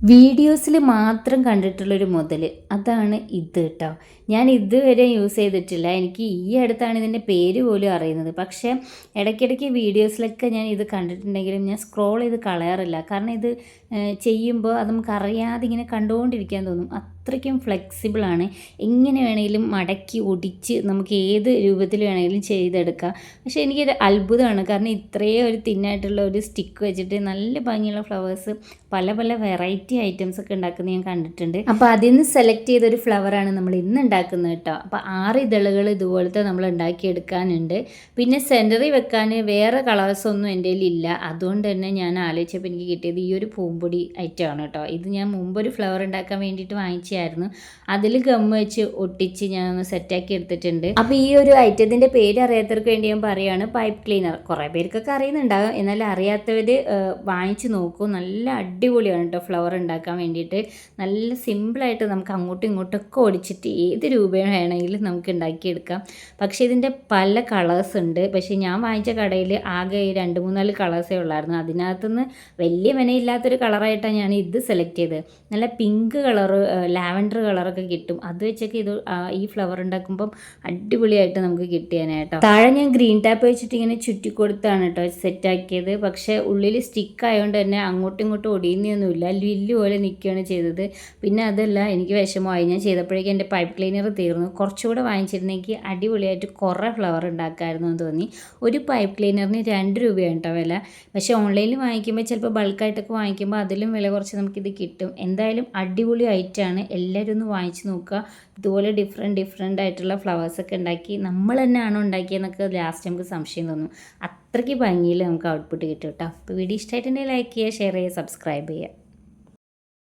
വീഡിയോസിൽ മാത്രം കണ്ടിട്ടുള്ളൊരു മുതൽ അതാണ് ഇത് കേട്ടോ ഞാൻ ഇതുവരെ യൂസ് ചെയ്തിട്ടില്ല. എനിക്ക് ഈ അടുത്താണ് ഇതിന്റെ പേര് പോലും അറിയുന്നത്. പക്ഷേ ഇടയ്ക്കിടയ്ക്ക് വീഡിയോസിലൊക്കെ ഞാൻ ഇത് കണ്ടിട്ടുണ്ടെങ്കിലും ഞാൻ സ്ക്രോൾ ചെയ്ത് കളയാറില്ല. കാരണം ഇത് ചെയ്യുമ്പോൾ അത് നമുക്ക് അറിയാതെ ഇങ്ങനെ കണ്ടുകൊണ്ടിരിക്കാൻ തോന്നും. അത്രയ്ക്കും ഫ്ലെക്സിബിളാണ്. എങ്ങനെ വേണമെങ്കിലും മടക്കി ഒടിച്ച് നമുക്ക് ഏത് രൂപത്തിൽ വേണമെങ്കിലും ചെയ്തെടുക്കാം. പക്ഷേ എനിക്കൊരു അത്ഭുതമാണ്. കാരണം ഇത്രയും ഒരു തിന്നായിട്ടുള്ള ഒരു സ്റ്റിക്ക് വെച്ചിട്ട് നല്ല ഭംഗിയുള്ള ഫ്ലവേഴ്സ് പല പല വെറൈറ്റി ഐറ്റംസ് ഒക്കെ ഉണ്ടാക്കുന്നത് ഞാൻ കണ്ടിട്ടുണ്ട്. അപ്പോൾ അതിൽ നിന്ന് സെലക്ട് ചെയ്തൊരു ഫ്ലവറാണ് നമ്മൾ ഇന്ന് ഉണ്ടാക്കുന്നത് കേട്ടോ. അപ്പോൾ ആറ് ഇതളുകൾ ഇതുപോലത്തെ നമ്മൾ ഉണ്ടാക്കിയെടുക്കാനുണ്ട്. പിന്നെ സെന്ററിൽ വെക്കാൻ വേറെ കളേഴ്സ് ഒന്നും എന്റെ ഇല്ല. അതുകൊണ്ട് തന്നെ ഞാൻ ആലോചിച്ചപ്പോൾ എനിക്ക് കിട്ടിയത് ഈ ഒരു പൂമ്പൊടി ഐറ്റമാണ് കേട്ടോ. ഇത് ഞാൻ മുമ്പൊരു ഫ്ലവർ ഉണ്ടാക്കാൻ വേണ്ടിയിട്ട് വാങ്ങിച്ചായിരുന്നു അതിൽ ഗം വെച്ച് ഒട്ടിച്ച് ഞാൻ ഒന്ന് സെറ്റാക്കി എടുത്തിട്ടുണ്ട്. അപ്പോൾ ഈ ഒരു ഐറ്റത്തിന്റെ പേര് അറിയാത്തവർക്ക് വേണ്ടി ഞാൻ പറയുകയാണ് പൈപ്പ് ക്ലീനർ കുറേ പേർക്കൊക്കെ അറിയുന്നുണ്ടാകും എന്നാൽ അറിയാത്തവർ വാങ്ങിച്ച് നോക്കൂ. നല്ല അടിപൊളിയാണ് കേട്ടോ ഫ്ലവർ ഉണ്ടാക്കാൻ വേണ്ടിയിട്ട്. നല്ല സിമ്പിളായിട്ട് നമുക്ക് അങ്ങോട്ടും ഇങ്ങോട്ടൊക്കെ ഓടിച്ചിട്ട് ഏത് രൂപയും വേണമെങ്കിലും നമുക്ക് ഉണ്ടാക്കിയെടുക്കാം. പക്ഷേ ഇതിന്റെ പല കളേഴ്സ് ഉണ്ട്. പക്ഷേ ഞാൻ വാങ്ങിച്ച കടയിൽ ആകെ രണ്ട് മൂന്നാൽ കളേഴ്സേ ഉള്ളായിരുന്നു. അതിനകത്തുനിന്ന് വലിയ വിനയില്ലാത്തൊരു കളറായിട്ടാണ് ഞാൻ ഇത് സെലക്ട് ചെയ്തത്. നല്ല പിങ്ക് കളറ് ലാവൻഡർ കളറൊക്കെ കിട്ടും. അത് വെച്ചൊക്കെ ഇത് ഈ ഫ്ലവർ ഉണ്ടാക്കുമ്പം അടിപൊളിയായിട്ട് നമുക്ക് കിട്ടിയാനായിട്ടോ താഴെ ഞാൻ ഗ്രീൻ ടാപ്പ് വെച്ചിട്ട് ഇങ്ങനെ ചുറ്റി കൊടുത്താണ് കേട്ടോ സെറ്റാക്കിയത്. പക്ഷേ ഉള്ളിൽ സ്റ്റിക്ക് ആയതുകൊണ്ട് തന്നെ അങ്ങോട്ടും ഇങ്ങോട്ടും ഒടിയുന്നൊന്നുമില്ല ലില്ല് പോലെ നിൽക്കുകയാണ് ചെയ്തത്. പിന്നെ അതല്ല എനിക്ക് വിഷമമായി. ഞാൻ ചെയ്തപ്പോഴേക്കും എന്റെ പൈപ്പ് ക്ലീനർ തീർന്നു. കുറച്ചുകൂടെ വാങ്ങിച്ചിരുന്നെങ്കിൽ അടിപൊളിയായിട്ട് കുറേ ഫ്ലവർ ഉണ്ടാക്കാമായിരുന്നു എന്ന് തോന്നി. ഒരു പൈപ്പ് ക്ലീനറിന് രണ്ട് രൂപയാണ് കേട്ടോ വില. പക്ഷേ ഓൺലൈനിൽ വാങ്ങിക്കുമ്പോൾ ചിലപ്പോൾ ബൾക്കായിട്ടൊക്കെ വാങ്ങിക്കുമ്പോൾ അതിലും വില കുറച്ച് നമുക്കിത് കിട്ടും. എന്തായാലും അടിപൊളി ഐറ്റമാണ് എല്ലാവരും ഒന്ന് വാങ്ങിച്ച് നോക്കുക. ഇതുപോലെ ഡിഫറെന്റ് ഡിഫറെന്റ് ആയിട്ടുള്ള ഫ്ലവേഴ്സൊക്കെ ഉണ്ടാക്കി നമ്മൾ തന്നെയാണോ ഉണ്ടാക്കിയെന്നൊക്കെ ലാസ്റ്റ് നമുക്ക് സംശയം തോന്നും. അത്രയ്ക്ക് ഭംഗിയിൽ നമുക്ക് ഔട്ട്പുട്ട് കിട്ടും കേട്ടോ. അപ്പോൾ വീഡിയോ ഇഷ്ടമായിട്ടുണ്ടെങ്കിൽ ലൈക്ക് ചെയ്യുക ഷെയർ ചെയ്യുക സബ്സ്ക്രൈബ് ചെയ്യുക.